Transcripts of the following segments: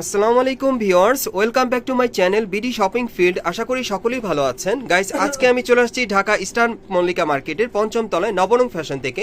আসসালামু আলাইকুম viewers, welcome back to my channel BD shopping field. আশা করি সকলেই ভালো আছেন। গাইস, আজকে আমি চলে আসছি ঢাকা ইস্টার্ন মল্লিকা মার্কেটের পঞ্চম তলায় নবরং ফ্যাশন থেকে।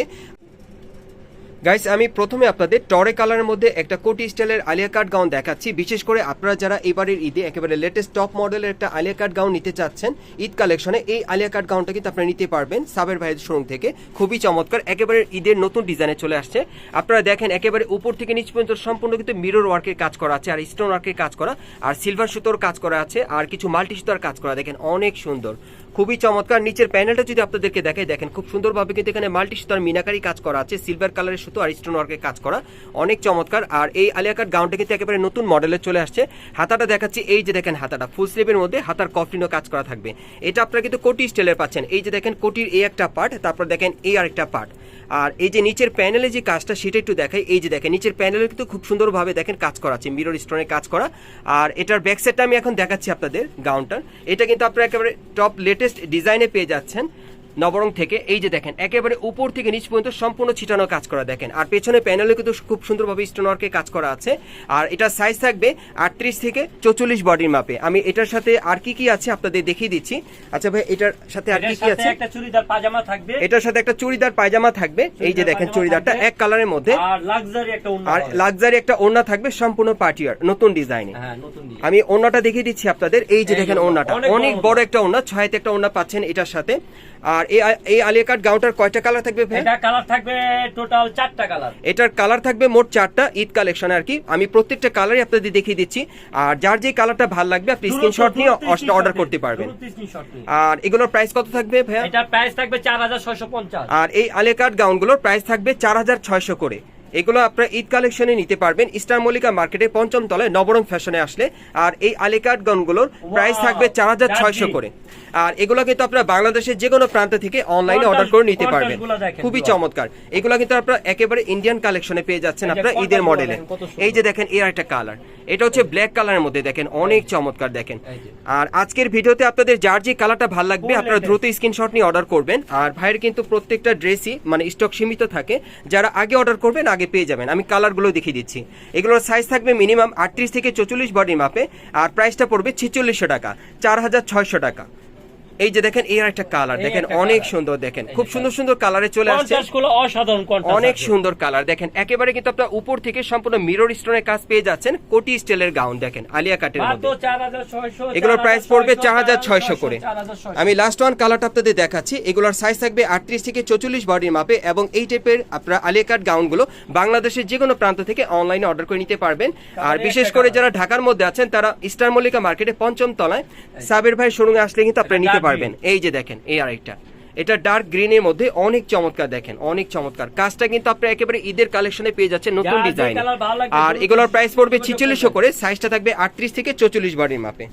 গাইস আমি প্রথমে আপনাদের টরে কালারের মধ্যে একটা কোটি স্টাইলের আলিয়া কাট গাউন দেখাচ্ছি। বিশেষ করে আপনারা যারা এবারের ঈদে একেবারে লেটেস্ট টপ মডেলের একটা আলিয়া কাট গাউন নিতে চাচ্ছেন, ঈদ কালেকশনে এই আলিয়া কাট গাউনটা কিন্তু আপনারা নিতে পারবেন সাবের ভাইয়ের শোরুম থেকে। খুবই চমৎকার, একেবারে ঈদের নতুন ডিজাইনে চলে আসছে। আপনারা দেখেন, একেবারে উপর থেকে নিচ পর্যন্ত সম্পূর্ণ কিন্তু মিরর ওয়ার্কের কাজ করা আছে আর স্টোন ওয়ার্কের কাজ করা, আর সিলভার সুতোর কাজ করা আছে, আর কিছু মাল্টি সুতোর কাজ করা। দেখেন, অনেক সুন্দর। খুবই চমৎকার। নিচের প্যানেলটা যদি আপনাদেরকে দেখে দেখেন, খুব সুন্দরভাবে কিন্তু এখানে মাল্টি সুতার মিনাকারি কাজ করা আছে, সিলভার কালারের সুতো আর স্টোন ওয়ার্কের কাজ করা, অনেক চমৎকার। আর এই আলিয়াকার গাউনটা কিন্তু একেবারে নতুন মডেলে চলে আসছে। হাতাটা দেখাচ্ছি, এই যে দেখেন হাতাটা ফুল স্লিভের মধ্যে হাতার কফিনও কাজ করা থাকবে। এটা আপনারা কিন্তু কোটি স্টাইলের পাচ্ছেন। এই যে দেখেন কোটির এই একটা পার্ট তারপর দেখেন এই আরেকটা পার্ট আর এই যে নিচের প্যানেলে যে কাজটা, সেটা একটু দেখাই। এই যে দেখেন, নিচের প্যানেলে কিন্তু খুব সুন্দরভাবে দেখেন কাজ করা আছে মিরর স্টোনের কাজ করা। আর এটার ব্যাক সাইডটা আমি এখন দেখাচ্ছি আপনাদের গাউনটার এটা কিন্তু আপনারা একেবারে টপ লেটেস্ট ডিজাইনে পেয়ে যাচ্ছেন। নবরং থেকে এই যে দেখেন একেবারে উপর থেকে নিচ পর্যন্ত সম্পূর্ণ ছিটানো কাজ করা দেখেন। আর পেছনে প্যানেলে কিন্তু খুব সুন্দরভাবে স্টোন ওয়ার্কে কাজ করা আছে। আর এটার সাইজ থাকবে আটত্রিশ থেকে চৌচল্লিশ বডির মাপে। আমি এটার সাথে আর কি কি আছে আপনাদের দেখিয়ে দিচ্ছি। আচ্ছা ভাই এটার সাথে আর কি কি আছে? একটা চুড়িদার পাজামা থাকবে। এটার সাথে একটা চুড়িদার পায়জামা থাকবে। এই যে দেখেন চুড়িদারটা এক কালারের মধ্যে। আর লাক্সারি একটা অন্য আর লাক্সারি একটা ওড়না থাকবে সম্পূর্ণ পার্টিয়ার নতুন ডিজাইনে হ্যাঁ নতুন ডিজাইন আমি ওড়নাটা দেখিয়ে দিচ্ছি আপনাদের। এই যে দেখেন ওড়নাটা। অনেক বড় বড় একটা ওড়না ছয়তে একটা ওড়না পাচ্ছেন এটার সাথে। আর এই এই আলিয়া কাট গাউনটার কয়টা কালার থাকবে ভাই? এটা কালার থাকবে টোটাল চারটা কালার। এটার কালার থাকবে মোট চারটা ঈদ কালেকশন আর কি। আমি প্রত্যেকটা কালারই আপনাদের দেখিয়ে দিচ্ছি। আর যার যে কালারটা ভালো লাগবে আপনি স্ক্রিনশট নিয়ে অর্ডার করতে পারবেন। আর এগুলোর প্রাইস কত থাকবে ভাইয়া? এটার প্রাইস থাকবে চার হাজার ছয়শো পঞ্চাশ। আর এই আলিয়া কাট গাউনগুলোর প্রাইস থাকবে চার হাজার ছয়শো করে। এগুলো আপনারা ঈদ কালেকশনে নিতে পারবেন। স্টার মল্লিকা মার্কেটে পঞ্চম তলায় নবরং ফ্যাশনে আসলে। আর এই আলিকাট গাউনগুলোর প্রাইস থাকবে চার হাজার ছয়শো করে। আর এগুলো কিন্তু আপনারা বাংলাদেশের যে কোনো প্রান্ত থেকে অনলাইনে অর্ডার করে নিতে পারবেন। খুবই চমৎকার। এগুলো কিন্তু আপনারা একেবারে ইন্ডিয়ান কালেকশনে পেয়ে যাচ্ছেন আপনারা ঈদের মডেলে। এই যে দেখেন এর একটা কালার এটা হচ্ছে ব্ল্যাক কালারের মধ্যে দেখেন অনেক চমৎকার দেখেন। আর আজকের ভিডিওতে আপনাদের যার যে কালারটা ভালো লাগবে আপনারা। দ্রুত স্ক্রিনশট নিয়ে অর্ডার করবেন। আর ভাইয়ের কিন্তু প্রত্যেকটা ড্রেসই মানে স্টক সীমিত থাকে। যারা আগে অর্ডার করবেন আগে পেয়ে যাবেন। আমি কালারগুলো দেখিয়ে দিচ্ছি। এগুলোর সাইজ থাকবে মিনিমাম আটত্রিশ থেকে চৌচল্লিশ বডির মাপে আর প্রাইসটা পড়বে ছেচল্লিশশো টাকা, চার হাজার ছয়শো টাকা। এই যে দেখেন এর একটা কালার দেখেন অনেক সুন্দর দেখেন। খুব সুন্দর সুন্দর কালারে চলে আসছে। অসাধারণ অনেক সুন্দর কালার দেখেন। একেবারে কিন্তু আপনার উপর থেকে সম্পূর্ণ মিরর স্টোনের কাজ পেয়ে যাচ্ছেন কোটি স্টাইলের গাউন দেখেন আলিয়া কাটের মধ্যে। এগুলোর প্রাইস পড়বে চার হাজার ছয়শো করে। আমি লাস্ট ওয়ান কালারটা আপনাদের দেখাচ্ছি। এগুলোর সাইজ থাকবে আটত্রিশ থেকে চৌচল্লিশ বডির মাপে এবং এই টাইপের আপনারা আলিয়া কাট গাউনগুলো বাংলাদেশের যে কোনো প্রান্ত থেকে অনলাইনে অর্ডার করে নিতে পারবেন। আর বিশেষ করে যারা ঢাকার মধ্যে আছেন তারা স্টার মল্লিকা মার্কেটে পঞ্চম তলায়। সাবের ভাই শোরুমে আসলে কিন্তু আপনারা নিতে dark পারবেন। এই যে দেখেন এই আরেকটা। এটা ডার্ক গ্রিনের মধ্যে অনেক চমৎকার দেখেন অনেক চমৎকার। কাজটা কিন্তু আপনি একেবারে ঈদের কালেকশনে পেয়ে যাচ্ছেন নতুন ডিজাইন আর এগুলোর প্রাইস পড়বে ছিচল্লিশশো। করে সাইজটা থাকবে আটত্রিশ থেকে চৌচল্লিশ বারের মাপে।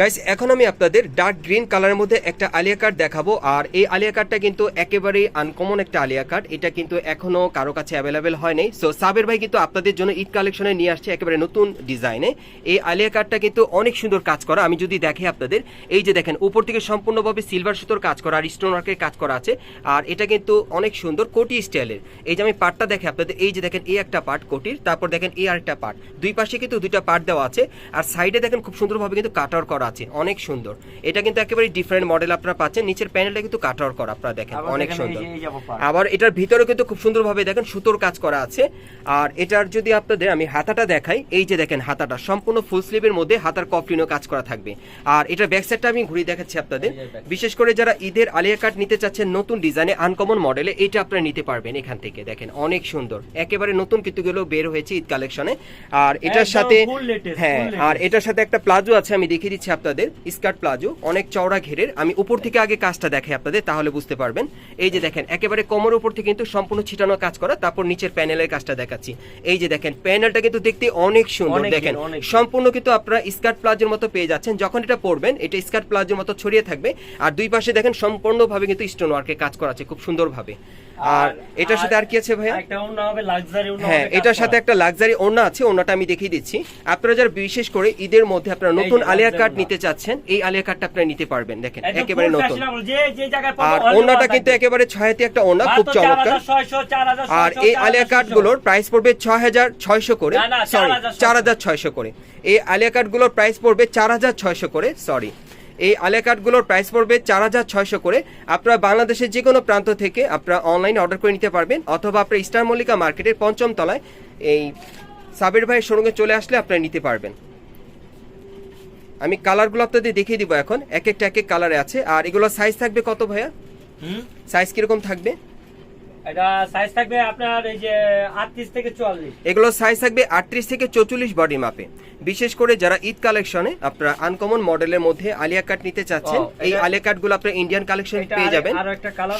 গাইস এখন আমি আপনাদের ডার্ক গ্রিন কালারের মধ্যে একটা আলিয়া কার্ড দেখাবো, আর এই আলিয়া কার্ডটা কিন্তু একেবারেই আনকমন একটা আলিয়া কার্ড এটা কিন্তু এখনও কারও কাছে অ্যাভেলেবেল হয় নাই। সো সাবের ভাই কিন্তু আপনাদের জন্য ঈদ কালেকশনে নিয়ে আসছে একেবারে নতুন ডিজাইনে এই আলিয়া কার্ডটা কিন্তু অনেক সুন্দর কাজ করা। আমি যদি দেখি আপনাদের, এই যে দেখেন, উপর থেকে সম্পূর্ণভাবে সিলভার সুতোর কাজ করা, আর স্টোন ওয়ার্কের কাজ করা আছে। আর এটা কিন্তু অনেক সুন্দর কোটি স্টাইলের এই যে আমি পার্টটা দেখে আপনাদের, এই যে দেখেন, এই একটা পার্ট কোটির, তারপর দেখেন, এই আরেকটা পার্ট দুই পাশে কিন্তু দুইটা পার্ট দেওয়া আছে। আর সাইডে দেখেন, খুব সুন্দরভাবে কিন্তু কাটার করা আছে অনেক সুন্দর। এটা কিন্তু একেবারে ডিফারেন্ট মডেল আপনারা পাচ্ছেন। নিচের প্যানেলটা কিন্তু কাটার করা আপনারা দেখেন অনেক সুন্দর। আবার এটার ভিতরে কিন্তু খুব সুন্দরভাবে দেখেন সুতোর কাজ করা আছে। আর এটার যদি আপনাদের আমি হাতাটা দেখাই এই যে দেখেন হাতাটা সম্পূর্ণ ফুল স্লিভের মধ্যে হাতার কফলিনও কাজ করা থাকবে। আর এটার ব্যাক সাইডটা আমি ঘুরিয়ে দেখাচ্ছি আপনাদের। বিশেষ করে যারা ঈদের আলিয়া কাট নিতে চাচ্ছেন নতুন ডিজাইনে আনকমন মডেলে এটা আপনারা নিতে পারবেন এখান থেকে। দেখেন অনেক সুন্দর। একেবারে নতুন কিন্তু গুলো বের হয়েছে ঈদ কালেকশনে আর এটার সাথে হ্যাঁ আর এটার সাথে একটা প্লাজো আছে আমি দেখিয়ে দিচ্ছি আপনাদের স্কার্ট প্লাজো অনেক চওড়া ঘেরের। আমি উপর থেকে আগে কাজটা দেখাই আপনাদের তাহলে বুঝতে পারবেন। এই যে দেখেন একেবারে কোমর উপর থেকে কিন্তু সম্পূর্ণ ছিটানো কাজ করা তারপর নিচের প্যানেলের কাজটা দেখাচ্ছি। এই যে দেখেন প্যানেলটা কিন্তু দেখতে অনেক সুন্দর। দেখেন। সম্পূর্ণ কিন্তু আপনারা স্কার্ট প্লাজোর মতো পেয়ে যাচ্ছেন। যখন এটা পরবেন এটা স্কার্ট প্লাজোর মতো ছড়িয়ে থাকবে। আর দুই পাশে দেখেন সম্পূর্ণভাবে কিন্তু স্টোন ওয়ার্কে কাজ করা আছে খুব সুন্দরভাবে। আর এটার সাথে আর কি আছে ভাইয়া? অন্য হ্যাঁ এটার সাথে একটা লাক্সারি ওড়না আছে ওড়নাটা আমি দেখিয়ে দিচ্ছি। আপনারা যারা বিশেষ করে ঈদের মধ্যে আপনারা নতুন আলিয়া কাট নিতে চাচ্ছেন এই আলিয়া কাটটা আপনারা নিতে পারবেন দেখেন একেবারে নতুন। আর ওড়নাটা কিন্তু একেবারে ছয়াতি একটা ওড়না খুব চমৎকার। আর এই আলিয়া কাটগুলোর প্রাইস পড়বে ছয় হাজার ছয়শো করে সরি 4,600 চার হাজার ছয়শো। করে। এই আলিয়া কাটগুলোর প্রাইস পড়বে চার হাজার ছয়শো করে সরি এই আলিয়া কার্ডগুলোর প্রাইস পড়বে চার হাজার ছয়শো করে। আপনারা বাংলাদেশের যে কোনো প্রান্ত থেকে আপনারা অনলাইনে অর্ডার করে নিতে পারবেন অথবা আপনার স্টার মল্লিকা মার্কেটের পঞ্চম তলায় এই সাবির ভাইয়ের শোরুমে চলে আসলে আপনারা নিতে পারবেন। আমি কালারগুলো আপনাদের দেখিয়ে দিব এখন এক একটা এক এক কালারে আছে। আর এগুলোর সাইজ থাকবে কত ভাইয়া? সাইজ কীরকম থাকবে? এটা সাইজ থাকবে আপনার এই যে 38 থেকে 44 এগুলো সাইজ থাকবে আটত্রিশ থেকে চৌচল্লিশ বডি মাপে বিশেষ করে যারা ঈদ কালেকশনে আপনারা আনকমন মডেলের মধ্যে আলিয়া কাট নিতে চাচ্ছেন। এই আলিয়া আপনারা ইন্ডিয়ান কালেকশন পেয়ে যাবেন।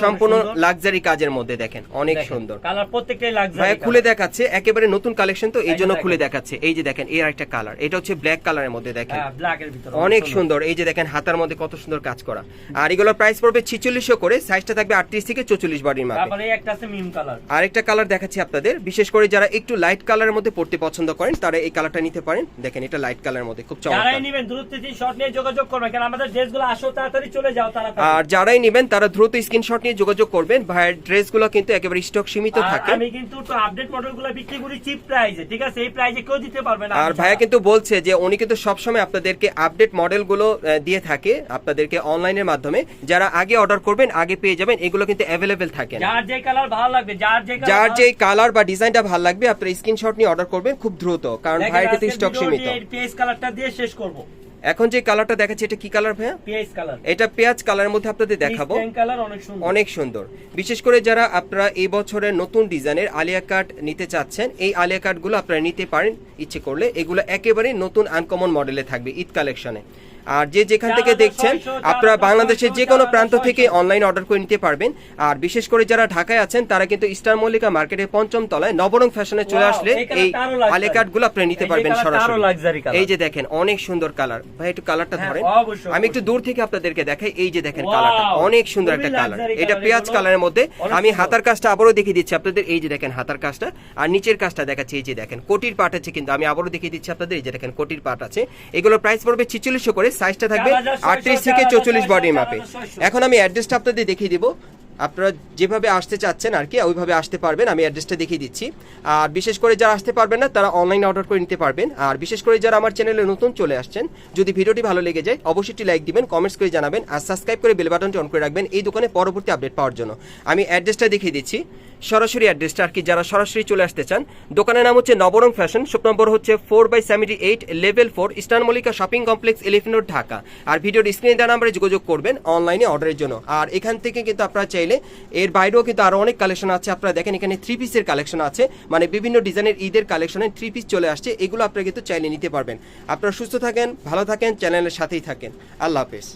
সম্পূর্ণ লাক্সারি কাজের মধ্যে দেখেন অনেক সুন্দর। কালার প্রত্যেকটাই লাক্সারি ভাইয়া খুলে দেখাচ্ছে একেবারে নতুন কালেকশন তো এই এই জন্য খুলে দেখাচ্ছে। এই যে দেখেন এর একটা কালার এটা হচ্ছে ব্ল্যাক কালারের মধ্যে দেখেন। হ্যাঁ অনেক সুন্দর। এই যে দেখেন হাতার মধ্যে কত সুন্দর কাজ করা। আর এগুলোর প্রাইস পড়বে ছিচল্লিশশো করে সাইজটা থাকবে আটত্রিশ থেকে চৌচল্লিশ বডির মাপে তারপরে একটা আছে মিম কালার। আরেকটা কালার দেখাচ্ছি আপনাদের। বিশেষ করে যারা একটু লাইট কালারের মধ্যে পড়তে পছন্দ করেন তারা এই কালারটা নিতে পারেন। দেখেন এটা লাইট কালারের মধ্যে খুব চমৎকার। যারাই নেবেন দ্রুত তিন শট নিয়ে যোগাযোগ করবেন। কারণ আমাদের ড্রেসগুলো আসো তাড়াতাড়ি চলে যাও তাড়াতাড়ি। আর যারাই নেবেন তারা দ্রুত স্ক্রিনশট নিয়ে যোগাযোগ করবেন। ভাইয়ের ড্রেসগুলো কিন্তু একেবারে স্টক সীমিত থাকে। আমি কিন্তু একটু আপডেট মডেলগুলো বিক্রি করি চিপ প্রাইসে ঠিক আছে? এই প্রাইসে কেউ দিতে পারবে না আর ভাইয়া কিন্তু বলছে যে উনি কিন্তু সবসময় আপনাদেরকে আপডেট মডেলগুলো দিয়ে থাকে আপনাদেরকে অনলাইনের মাধ্যমে। যারা আগে অর্ডার করবেন আগে পেয়ে যাবেন এগুলো কিন্তু অ্যাভেলেবেল থাকে না। যার যে কালার ভালো লাগবে যার যে যার যে কালার বা ডিজাইনটা ভালো লাগবে আপনারা স্ক্রিনশট নিয়ে অর্ডার করবেন খুব দ্রুত কারণ ভাইয়ের স্টক সীমিত। পেজ কালারটা দিয়ে শেষ করব। এখন যে কালারটা দেখাচ্ছে এটা কি কালার ভাইয়া? পেজ কালার এটা পেঁয়াজ কালারের মধ্যে আপনাদের দেখাবো। অনেক সুন্দর। অনেক সুন্দর। বিশেষ করে যারা আপনারা এই বছরের নতুন ডিজাইনের আলিয়া কাট নিতে চাচ্ছেন এই আলিয়া কাটগুলো আপনারা নিতে পারেন ইচ্ছে করলে। এগুলো একেবারে নতুন আনকমন মডেলে থাকবে ঈদ কালেকশনে আর যে যেখান থেকে দেখছেন আপনারা বাংলাদেশের যে কোনো প্রান্ত থেকে অনলাইন অর্ডার করে নিতে পারবেন। আর বিশেষ করে যারা ঢাকায় আছেন তারা কিন্তু ইস্টার মল্লিকা মার্কেটের পঞ্চম তলায় নবরং ফ্যাশনে চলে আসলে এই আরও luxury। আপনারা নিতে পারবেন সরাসরি। এই যে দেখেন অনেক সুন্দর কালার ভাই একটু কালারটা হ্যাঁ, ধরেন। আমি একটু দূর থেকে আপনাদেরকে দেখাই এই যে দেখেন কালারটা অনেক সুন্দর একটা কালার এটা পেঁয়াজ। কালারের মধ্যে আমি হাতার কাজটা আবারও দেখিয়ে দিচ্ছি আপনাদের। এই যে দেখেন হাতার কাজটা। আর নিচের কাজটা দেখাচ্ছি এই যে দেখেন কোটির পাট আছে কিন্তু আমি আবারও দেখিয়ে দিচ্ছি আপনাদের। এই যে দেখেন কোটির পাট আছে। এগুলোর প্রাইস পড়বে ছিচল্লিশশো করে। সাইজটা থাকবে আটত্রিশ থেকে চৌচল্লিশ বডি মাপে এখন আমি অ্যাড্রেসটা আপনাদের দেখিয়ে দিব। আপনারা যেভাবে আসতে চাচ্ছেন আর কি ওইভাবে আসতে পারবেন। আমি অ্যাড্রেসটা দেখিয়ে দিচ্ছি। আর বিশেষ করে যারা আসতে পারবেন না তারা অনলাইনে অর্ডার করে নিতে পারবেন। আর বিশেষ করে যারা আমার চ্যানেলে নতুন চলে আসছেন যদি ভিডিওটি ভালো লেগে যায় অবশ্যই একটি লাইক দিবেন কমেন্টস করে জানাবেন আর সাবস্ক্রাইব করে বেল বাটনটি অন করে রাখবেন এই দোকানে পরবর্তী আপডেট পাওয়ার জন্য। আমি অ্যাড্রেসটা দেখিয়ে দিচ্ছি। সরাসরি অ্যাড্রেসটা আর কি, যারা সরাসরি চলে আসতে চান, দোকানের নাম হচ্ছে নবরং ফ্যাশন, শপ নম্বর হচ্ছে four by seventy eight level four eastern Mallika shopping complex elephant road Dhaka. আর ভিডিওর স্ক্রিনে দেওয়া নাম্বারে যোগাযোগ করবেন অনলাইনে অর্ডারের জন্য। আর এখান থেকে কিন্তু আপনারা চাইলে, এর বাইরেও কিন্তু আরও অনেক কালেকশন আছে, আপনারা দেখেন এখানে থ্রি পিসের কালেকশন আছে মানে বিভিন্ন ডিজাইনের ঈদের কালেকশনে থ্রি পিস চলে আসছে, এগুলো আপনারা কিন্তু চাইলে নিতে পারবেন। আপনারা সুস্থ থাকেন, ভালো থাকেন চ্যানেলের সাথেই থাকেন। আল্লাহ হাফেজ।